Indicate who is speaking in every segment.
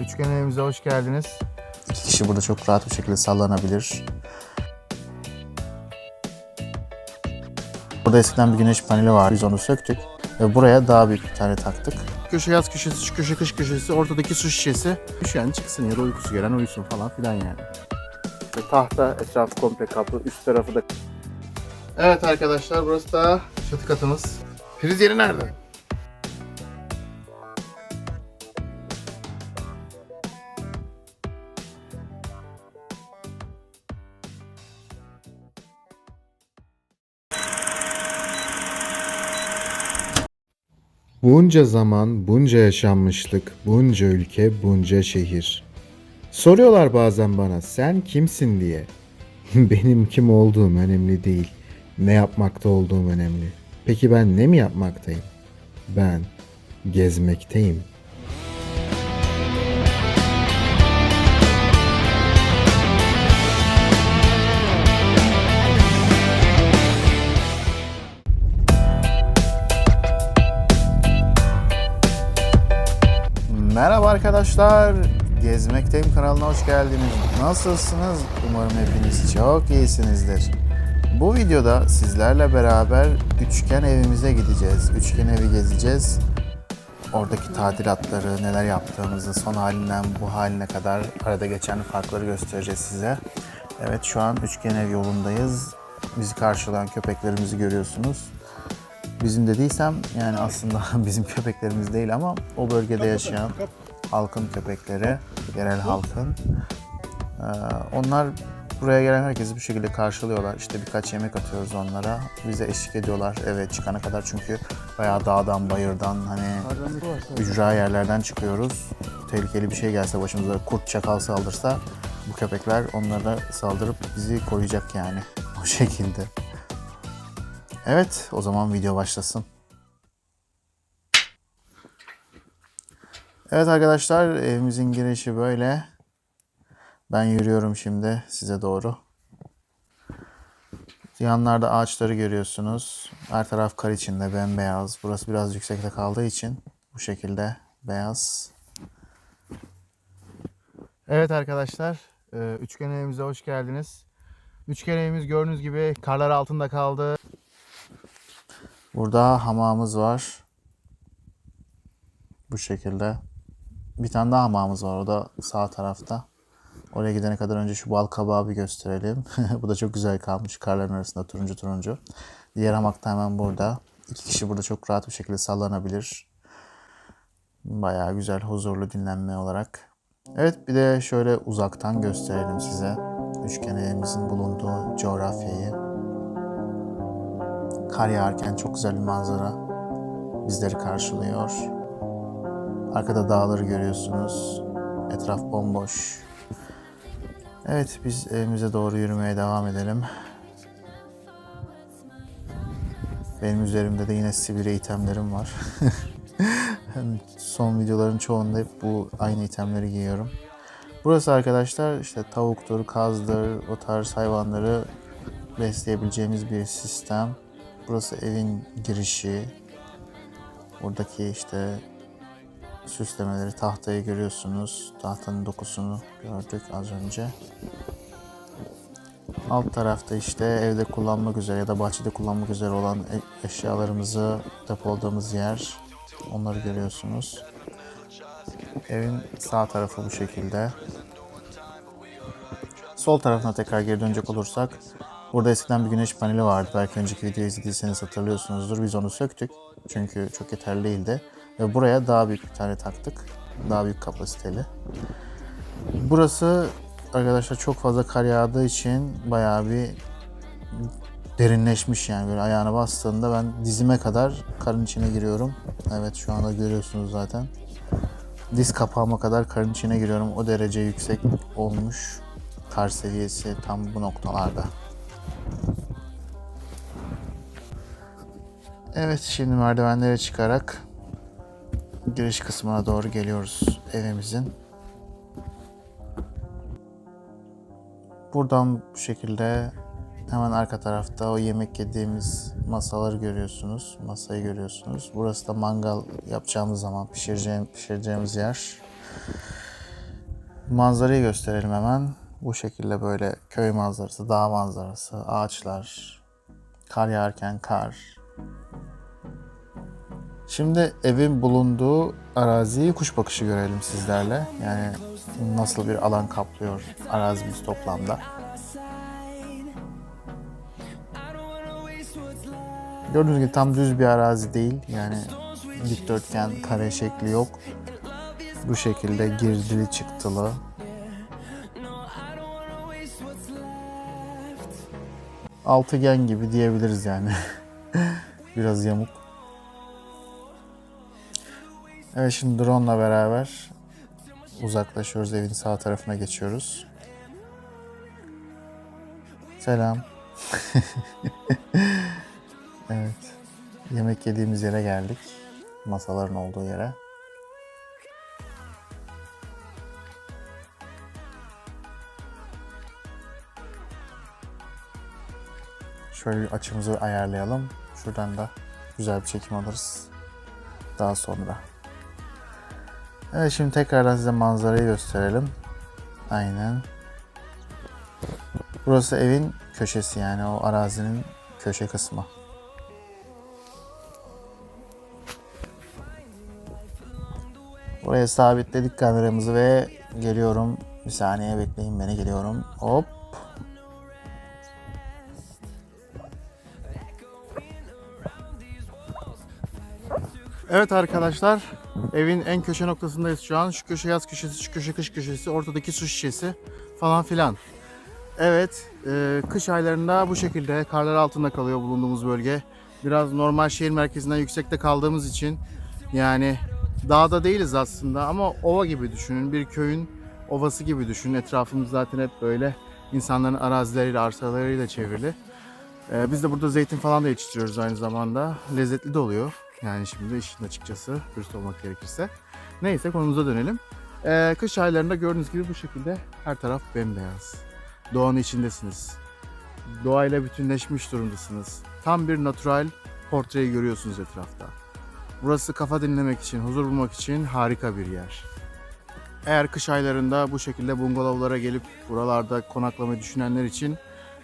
Speaker 1: Üçgen evimize hoş geldiniz.
Speaker 2: İki kişi burada çok rahat bir şekilde sallanabilir. Burada eskiden bir güneş paneli vardı. Biz onu söktük. Ve buraya daha büyük bir tane taktık.
Speaker 1: Köşe yaz köşesi, şu köşe kış köşesi, ortadaki su şişesi. Üşüyen çıksın ya da uykusu gelen uyusun falan filan yani. İşte tahta etrafı komple kaplı, üst tarafı da... Evet arkadaşlar burası da çatı katımız. Priz yeri nerede?
Speaker 3: Bunca zaman, bunca yaşanmışlık, bunca ülke, bunca şehir. Soruyorlar bazen bana sen kimsin diye. Benim kim olduğum önemli değil. Ne yapmakta olduğum önemli. Peki ben ne mi yapmaktayım? Ben gezmekteyim.
Speaker 2: Merhaba arkadaşlar. Gezmekteyim kanalına hoş geldiniz. Nasılsınız? Umarım hepiniz çok iyisinizdir. Bu videoda sizlerle beraber üçgen evimize gideceğiz. Üçgen evi gezeceğiz. Oradaki tadilatları, neler yaptığımızı, son halinden bu haline kadar arada geçen farkları göstereceğiz size. Evet şu an üçgen ev yolundayız. Bizi karşılayan köpeklerimizi görüyorsunuz. Bizim dediysem yani aslında bizim köpeklerimiz değil ama o bölgede yaşayan halkın köpekleri, yerel halkın. Ee, onlar buraya gelen herkesi bu şekilde karşılıyorlar. İşte birkaç yemek atıyoruz onlara. Bize eşlik ediyorlar eve çıkana kadar çünkü bayağı dağdan, bayırdan hani ücra yerlerden çıkıyoruz. Tehlikeli bir şey gelse başımıza kurt çakal saldırsa bu köpekler onlara saldırıp bizi koruyacak yani o şekilde. Evet, o zaman video başlasın. Evet arkadaşlar, evimizin girişi böyle. Ben yürüyorum şimdi size doğru. Yanlarda ağaçları görüyorsunuz. Her taraf kar içinde, bembeyaz. Burası biraz yüksekte kaldığı için bu şekilde beyaz.
Speaker 1: Evet arkadaşlar, e, üçgen evimize hoş geldiniz. Üçgen evimiz gördüğünüz gibi karlar altında kaldı.
Speaker 2: Burada hamamımız var. Bu şekilde. Bir tane daha hamamımız var. O da sağ tarafta. Oraya gidene kadar önce şu bal kabağı bir gösterelim. Bu da çok güzel kalmış. Karların arasında turuncu turuncu. Diğer hamak da hemen burada. İki kişi burada çok rahat bir şekilde sallanabilir. Bayağı güzel, huzurlu dinlenme olarak. Evet bir de şöyle uzaktan gösterelim size. Üçgen evimizin bulunduğu coğrafyayı. Kar yağarken çok güzel bir manzara bizleri karşılıyor. Arkada dağları görüyorsunuz. Etraf bomboş. Evet biz evimize doğru yürümeye devam edelim. Benim üzerimde de yine Sibirya itemlerim var. Son videoların çoğunda hep bu aynı itemleri giyiyorum. Burası arkadaşlar işte tavuktur, kazdır, o tarz hayvanları besleyebileceğimiz bir sistem. Burası evin girişi. Buradaki işte süslemeleri, tahtayı görüyorsunuz. Tahtanın dokusunu gördük az önce. Alt tarafta işte evde kullanmak üzere ya da bahçede kullanmak üzere olan e- eşyalarımızı depoladığımız yer. Onları görüyorsunuz. Evin sağ tarafı bu şekilde. Sol tarafına tekrar geri dönecek olursak burada eskiden bir güneş paneli vardı. Belki önceki videoyu izlediyseniz hatırlıyorsunuzdur. Biz onu söktük. Çünkü çok yeterli değildi. Ve buraya daha büyük bir tane taktık. Daha büyük kapasiteli. Burası arkadaşlar çok fazla kar yağdığı için bayağı bir derinleşmiş yani böyle ayağına bastığında ben dizime kadar karın içine giriyorum. Evet şu anda görüyorsunuz zaten. Diz kapağıma kadar karın içine giriyorum. O derece yüksek olmuş. Kar seviyesi tam bu noktalarda. Evet şimdi merdivenlere çıkarak giriş kısmına doğru geliyoruz evimizin. Buradan bu şekilde hemen arka tarafta o yemek yediğimiz masaları görüyorsunuz. Masayı görüyorsunuz. Burası da mangal yapacağımız zaman pişireceğim, pişireceğimiz yer.
Speaker 4: Manzarayı gösterelim hemen. Bu şekilde böyle köy manzarası, dağ manzarası, ağaçlar, kar yağarken kar. Şimdi evin bulunduğu araziyi kuş bakışı görelim sizlerle. Yani nasıl bir alan kaplıyor arazimiz toplamda. Gördüğünüz gibi tam düz bir arazi değil. Yani dikdörtgen, kare şekli yok. Bu şekilde girdili çıktılı. Altıgen gibi diyebiliriz yani. Biraz yamuk. Evet şimdi drone ile beraber uzaklaşıyoruz. Evin sağ tarafına geçiyoruz. Selam. evet. Yemek yediğimiz yere geldik. Masaların olduğu yere. Şöyle açımızı ayarlayalım. Şuradan da güzel bir çekim alırız. Daha sonra. Evet şimdi tekrardan size manzarayı gösterelim. Aynen. Burası evin köşesi yani o arazinin köşe kısmı. Buraya sabitledik kameramızı ve geliyorum. Bir saniye bekleyin beni geliyorum. Hop.
Speaker 2: Evet arkadaşlar, evin en köşe noktasındayız şu an. Şu köşe yaz köşesi, şu köşe kış köşesi, ortadaki su şişesi falan filan. Evet, e, kış aylarında bu şekilde karlar altında kalıyor bulunduğumuz bölge. Biraz normal şehir merkezinden yüksekte kaldığımız için yani dağda değiliz aslında ama ova gibi düşünün. Bir köyün ovası gibi düşünün. Etrafımız zaten hep böyle insanların arazileriyle, arsalarıyla çevrili. Ee, biz de burada zeytin falan da yetiştiriyoruz aynı zamanda. Lezzetli de oluyor. Yani şimdi işin açıkçası dürüst olmak gerekirse. Neyse konumuza dönelim. Ee, kış aylarında gördüğünüz gibi bu şekilde her taraf bembeyaz. Doğanın içindesiniz. Doğayla bütünleşmiş durumdasınız. Tam bir natural portreyi görüyorsunuz etrafta. Burası kafa dinlemek için, huzur bulmak için harika bir yer. Eğer kış aylarında bu şekilde bungalovlara gelip buralarda konaklamayı düşünenler için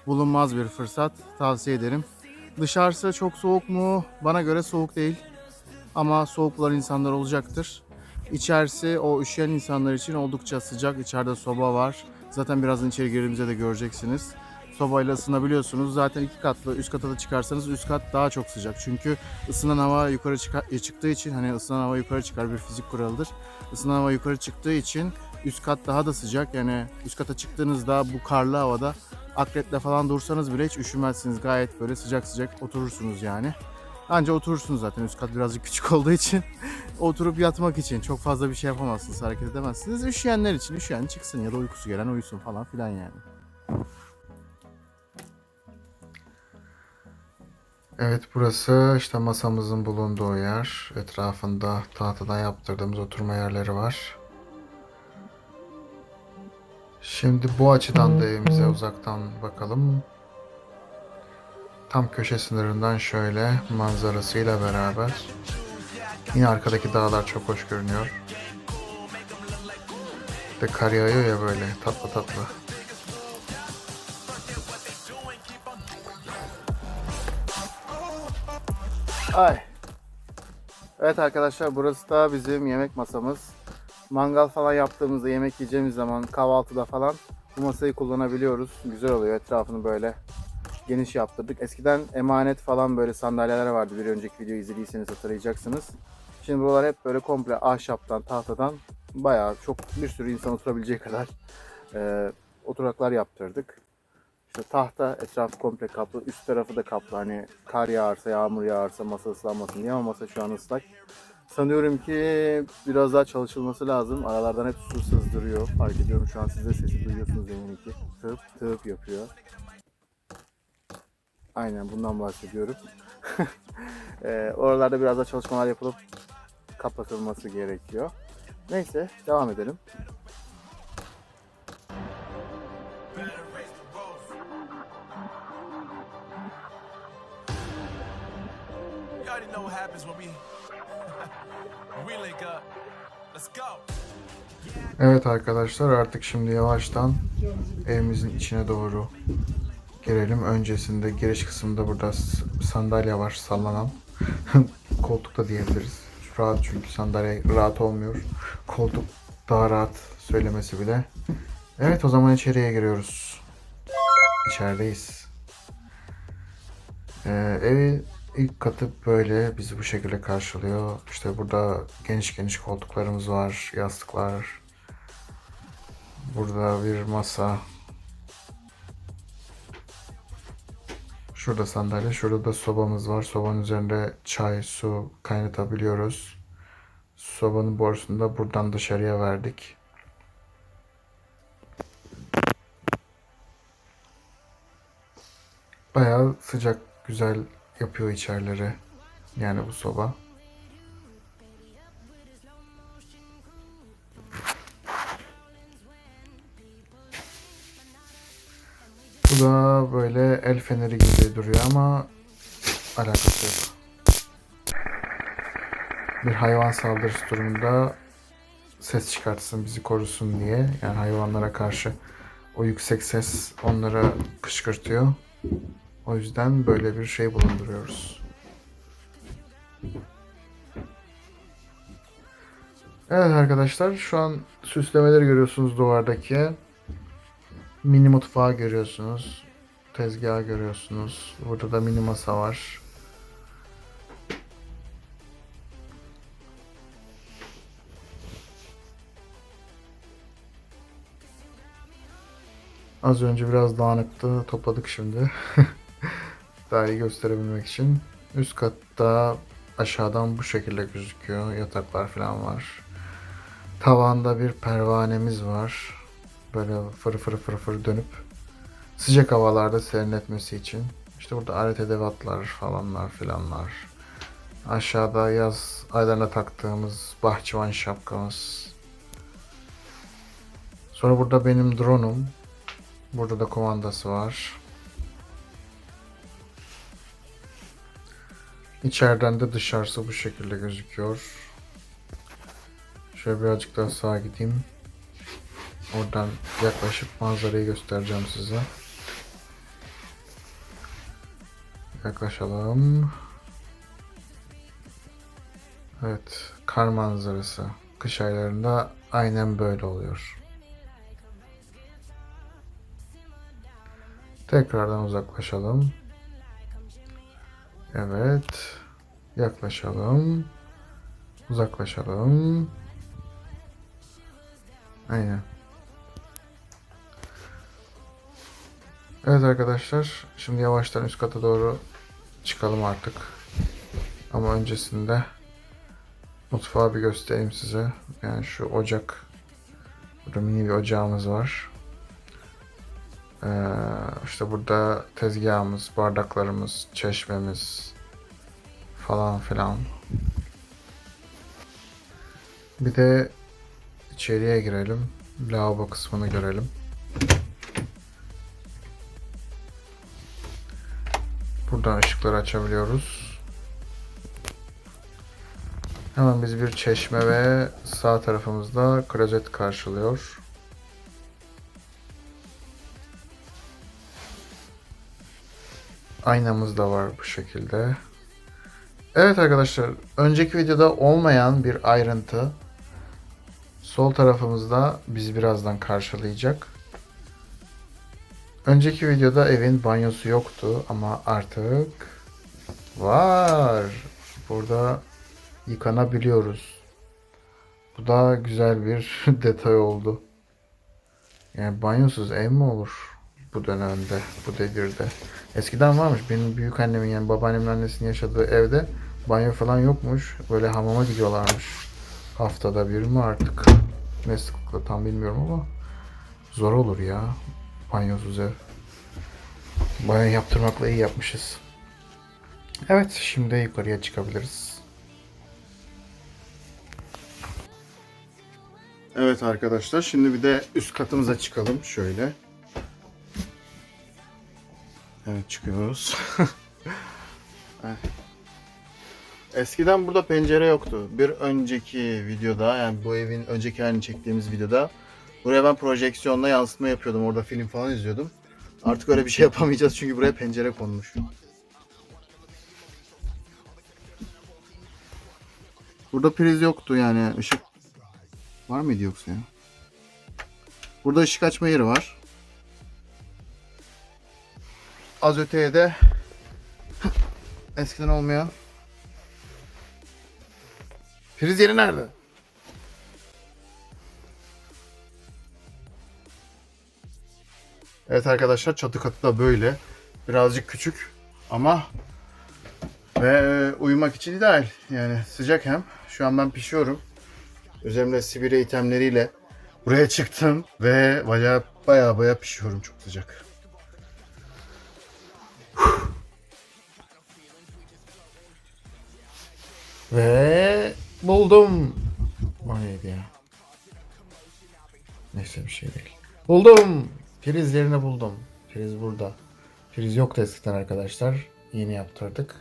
Speaker 2: bulunmaz bir fırsat. Tavsiye ederim. Dışarısı çok soğuk mu? Bana göre soğuk değil. Ama soğuk bulan insanlar olacaktır. İçerisi o üşüyen insanlar için oldukça sıcak. İçeride soba var. Zaten birazdan içeri girdiğimizde de göreceksiniz. Sobayla ısınabiliyorsunuz. Zaten iki katlı üst kata da çıkarsanız üst kat daha çok sıcak. Çünkü ısınan hava yukarı çıkar, çıktığı için hani ısınan hava yukarı çıkar bir fizik kuralıdır. Isınan hava yukarı çıktığı için üst kat daha da sıcak. Yani üst kata çıktığınızda bu karlı havada akretle falan dursanız bile hiç üşümezsiniz. Gayet böyle sıcak sıcak oturursunuz yani. Anca oturursunuz zaten üst kat birazcık küçük olduğu için. Oturup yatmak için çok fazla bir şey yapamazsınız, hareket edemezsiniz. Üşüyenler için üşüyen çıksın ya da uykusu gelen uyusun falan filan yani.
Speaker 1: Evet burası işte masamızın bulunduğu yer. Etrafında tahtadan yaptırdığımız oturma yerleri var. Şimdi bu açıdan da evimize uzaktan bakalım. Tam köşe sınırından şöyle manzarasıyla beraber. Yine arkadaki dağlar çok hoş görünüyor. De kar yağıyor ya böyle tatlı tatlı.
Speaker 2: Ay. Evet arkadaşlar burası da bizim yemek masamız. Mangal falan yaptığımızda yemek yiyeceğimiz zaman kahvaltıda falan bu masayı kullanabiliyoruz. Güzel oluyor etrafını böyle geniş yaptırdık. Eskiden emanet falan böyle sandalyeler vardı. Bir önceki videoyu izlediyseniz hatırlayacaksınız. Şimdi buralar hep böyle komple ahşaptan, tahtadan bayağı çok bir sürü insan oturabileceği kadar e, oturaklar yaptırdık. İşte tahta etrafı komple kaplı. Üst tarafı da kaplı. Hani kar yağarsa, yağmur yağarsa masa ıslanmasın diye ama masa şu an ıslak. Sanıyorum ki biraz daha çalışılması lazım. Aralardan hep su sızdırıyor. Fark ediyorum şu an siz de sesi duyuyorsunuz eminim ki. Tıp tıp yapıyor. Aynen bundan bahsediyorum. Ee, oralarda biraz daha çalışmalar yapılıp kapatılması gerekiyor. Neyse devam edelim.
Speaker 1: Arkadaşlar artık şimdi yavaştan evimizin içine doğru girelim. Öncesinde giriş kısmında burada sandalye var sallanan. Koltuk da diyebiliriz. Rahat çünkü sandalye rahat olmuyor. Koltuk daha rahat söylemesi bile. Evet o zaman içeriye giriyoruz. İçerideyiz. Ee, evi ilk katı böyle bizi bu şekilde karşılıyor. İşte burada geniş geniş koltuklarımız var, yastıklar. Burada bir masa. Şurada sandalye, şurada da sobamız var. Sobanın üzerinde çay, su kaynatabiliyoruz. Sobanın borusunu da buradan dışarıya verdik. Bayağı sıcak, güzel yapıyor içerileri. Yani bu soba. Da böyle el feneri gibi duruyor ama alakası yok. Bir hayvan saldırısı durumunda ses çıkartsın, bizi korusun diye. Yani hayvanlara karşı o yüksek ses onlara kışkırtıyor. O yüzden böyle bir şey bulunduruyoruz. Evet arkadaşlar şu an süslemeleri görüyorsunuz duvardaki. Mini mutfağı görüyorsunuz. Tezgahı görüyorsunuz. Burada da mini masa var. Az önce biraz dağınıktı. Topladık şimdi. Daha iyi gösterebilmek için. Üst katta aşağıdan bu şekilde gözüküyor. Yataklar falan var. Tavanda bir pervanemiz var. Böyle fır fır fır fır dönüp sıcak havalarda serinletmesi için. İşte burada alet edevatlar falanlar filanlar. Aşağıda yaz aylarına taktığımız bahçıvan şapkamız. Sonra burada benim drone'um. Burada da kumandası var. İçeriden de dışarısı bu şekilde gözüküyor. Şöyle birazcık daha sağa gideyim. Oradan yaklaşıp manzarayı göstereceğim size. Yaklaşalım. Evet, kar manzarası. Kış aylarında aynen böyle oluyor. Tekrardan uzaklaşalım. Evet. Yaklaşalım. Uzaklaşalım. Aynen. Evet arkadaşlar. Şimdi yavaştan üst kata doğru çıkalım artık. Ama öncesinde mutfağı bir göstereyim size. Yani şu ocak. Burada mini bir ocağımız var. Ee, işte burada tezgahımız, bardaklarımız, çeşmemiz falan filan. Bir de içeriye girelim. Lavabo kısmını görelim. Buradan ışıkları açabiliyoruz. Hemen biz bir çeşme ve sağ tarafımızda klozet karşılıyor. Aynamız da var bu şekilde. Evet arkadaşlar, önceki videoda olmayan bir ayrıntı sol tarafımızda bizi birazdan karşılayacak. Önceki videoda evin banyosu yoktu ama artık var. Burada yıkanabiliyoruz. Bu da güzel bir detay oldu. Yani banyosuz ev mi olur bu dönemde, bu devirde? Eskiden varmış. Benim büyük annemin yani babaannemin annesinin yaşadığı evde banyo falan yokmuş. Böyle hamama gidiyorlarmış. Haftada bir mi artık? Ne sıklıkla tam bilmiyorum ama zor olur ya. Banyosuz ev. Banyo yaptırmakla iyi yapmışız. Evet şimdi yukarıya çıkabiliriz. Evet arkadaşlar şimdi bir de üst katımıza çıkalım şöyle. Evet çıkıyoruz.
Speaker 2: Eskiden burada pencere yoktu. Bir önceki videoda yani bu evin önceki halini çektiğimiz videoda buraya ben projeksiyonla yansıtma yapıyordum. Orada film falan izliyordum. Artık öyle bir şey yapamayacağız çünkü buraya pencere konmuş. Burada priz yoktu yani ışık var mıydı yoksa ya? Burada ışık açma yeri var. Az öteye de eskiden olmayan priz yeri nerede? Evet arkadaşlar çatı katı da böyle. Birazcık küçük ama ve uyumak için ideal. Yani sıcak hem. Şu an ben pişiyorum. Üzerimde Sibirya itemleriyle buraya çıktım ve baya baya baya pişiyorum çok sıcak.
Speaker 1: Ve buldum. O neydi ya? Neyse bir şey değil. Buldum. Priz yerini buldum. Priz burada. Priz yoktu eskiden arkadaşlar. Yeni yaptırdık.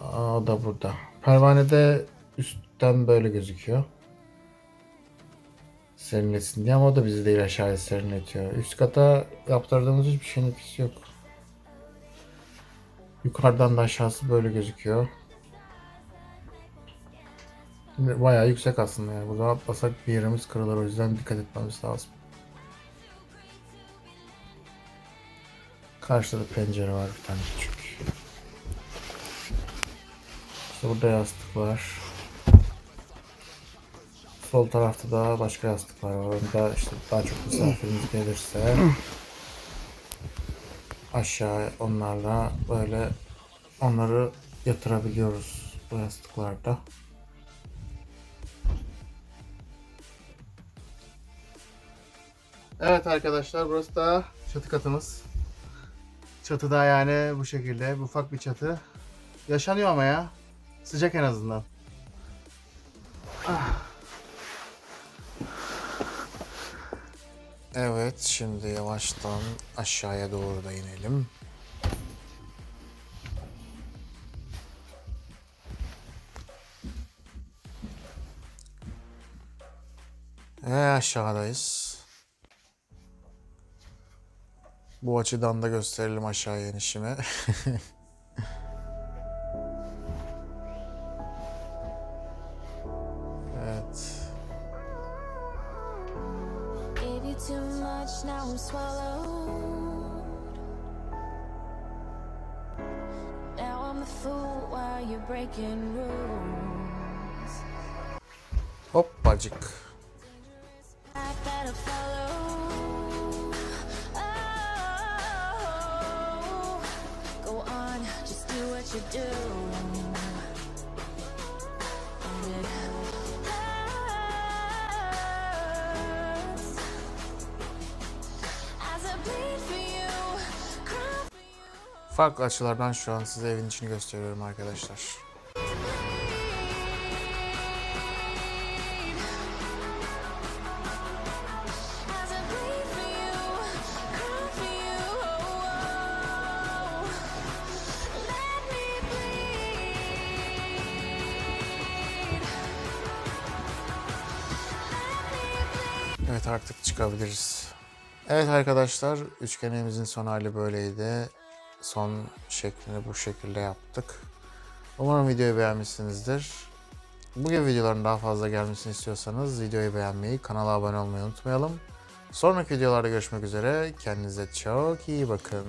Speaker 1: O da burada. Pervanede üstten böyle gözüküyor. Serinlesin diye ama o da bizi değil aşağıya serinletiyor. Üst kata yaptırdığımız hiçbir şeyin etkisi yok. Yukarıdan da aşağısı böyle gözüküyor. Bayağı yüksek aslında yani. Buradan atlasak bir yerimiz kırılır. O yüzden dikkat etmemiz lazım. Karşıda da pencere var bir tane küçük. İşte burada yastık var. Sol tarafta da başka yastıklar var. Orada işte daha çok misafirimiz gelirse aşağı onlarla böyle onları yatırabiliyoruz bu yastıklarda.
Speaker 2: Evet arkadaşlar burası da çatı katımız. Çatıda yani bu şekilde ufak bir çatı. Yaşanıyor ama ya. Sıcak en azından.
Speaker 4: Evet, şimdi yavaştan aşağıya doğru da inelim. Ve aşağıdayız. Bu açıdan da gösterelim aşağıya inişimi. Farklı açılardan şu an size evin içini gösteriyorum arkadaşlar. Evet artık çıkabiliriz. Evet arkadaşlar üçgenimizin son hali böyleydi. Son şeklini bu şekilde yaptık. Umarım videoyu beğenmişsinizdir. Bu gibi videoların daha fazla gelmesini istiyorsanız videoyu beğenmeyi, kanala abone olmayı unutmayalım. Sonraki videolarda görüşmek üzere. Kendinize çok iyi bakın.